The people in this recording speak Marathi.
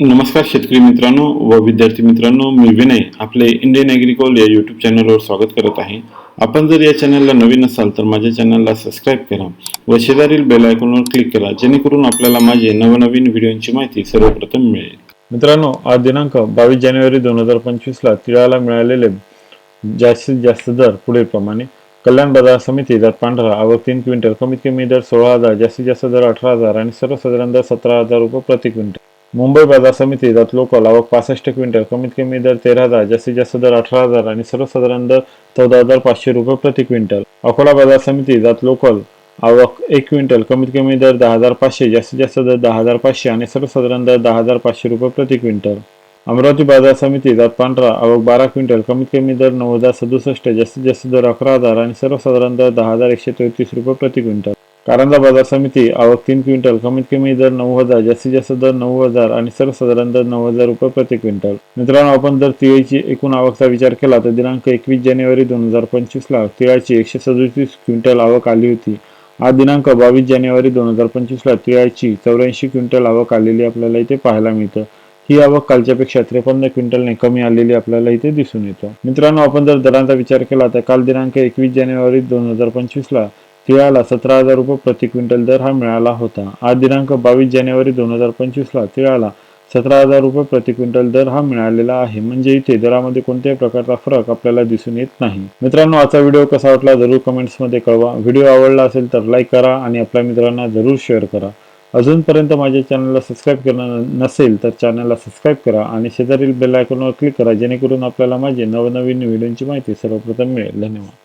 नमस्कार शेतकरी मित्रांनो व विद्यार्थी मित्रांनो मी विनय आपले इंडियन ॲग्रिकॉल या यूट्यूब चॅनलवर स्वागत करत आहे. आपण जर या चॅनलला नवीन असाल तर माझ्या चॅनलला सबस्क्राईब करा व शेजारील बेल आयकॉनवर क्लिक करा जेणेकरून आपल्याला माझे नवनवीन व्हिडिओंची माहिती सर्वप्रथम मिळेल. मित्रांनो आज दिनांक बावीस जानेवारी दोन हजार पंचवीसला तिळाला मिळालेले जास्तीत जास्त दर पुढीलप्रमाणे कल्याण बाजार समिती दर पांढरा आवक तीन क्विंटल कमीत कमी दर सोळा हजार जास्तीत जास्त दर अठरा हजार आणि सर्वसाधारण दर सतरा हजार रुपये प्रति क्विंटल. मुंबई बाजार समिती दात लोकल आवक पासष्ट क्विंटल कमीत कमी दर तेरा हजार जास्तीत जास्त दर अठरा हजार आणि सर्वसाधारण दर चौदा हजार पाचशे रुपये प्रति क्विंटल. अकोला बाजार समिती दात लोकल आवक एक क्विंटल कमीत कमी दर दहा हजार पाचशे जास्तीत जास्त दर दहा हजार पाचशे आणि सर्वसाधारण दर दहा हजार पाचशे रुपये प्रति क्विंटल. अमरावती बाजार समिती दात पांढरा आवक बारा क्विंटल कमीत कमी दर नऊ हजार सदुसष्ट जास्तीत जास्त दर अकरा हजार आणि सर्वसाधारण दर दहा हजार एकशे तेहतीस रुपये प्रति क्विंटल. कारंजा बाजार समिती आवक तीन क्विंटल कमीत कमी दर नऊ हजार जास्तीत जास्त दर नऊ हजार आणि सर्वसाधारण दर नऊ हजार रुपये प्रति क्विंटल. मित्रांनो आपण जर तिळाची एकूण आवकचा विचार केला तर दिनांक एकवीस जानेवारी दोन हजार पंचवीसला तिळाची एकशे सदोतीस क्विंटल आवक आली होती. आज दिनांक बावीस जानेवारी दोन हजार पंचवीसला तिळाची चौऱ्याऐंशी क्विंटल आवक आलेली आपल्याला इथे पाहायला मिळतं. ही आवक कालच्यापेक्षा त्रेपन्न क्विंटलने कमी आलेली आपल्याला इथे दिसून येतो. मित्रांनो आपण जर दरांचा विचार केला तर काल दिनांक एकवीस जानेवारी दोन हजार पंचवीसला तिळाला सतरा हजार रुपये प्रति क्विंटल दर हा मिळाला होता. आज दिनांक बावीस जानेवारी दोन हजार पंचवीसला तिळाला सतरा हजार रुपये प्रति क्विंटल दर हा मिळालेला आहे. म्हणजे इथे दरामध्ये कोणत्याही प्रकारचा फरक आपल्याला दिसून येत नाही. मित्रांनो आजचा व्हिडिओ कसा वाटला जरूर कमेंट्समध्ये कळवा. व्हिडिओ आवडला असेल तर लाईक करा आणि आपल्या मित्रांना जरूर शेअर करा. अजूनपर्यंत माझ्या चॅनलला सबस्क्राईब करणं नसेल तर चॅनलला सबस्क्राईब करा आणि शेजारील बेल आयकॉनवर क्लिक करा जेणेकरून आपल्याला माझे नवनवीन व्हिडिओंची माहिती सर्वप्रथम मिळेल. धन्यवाद.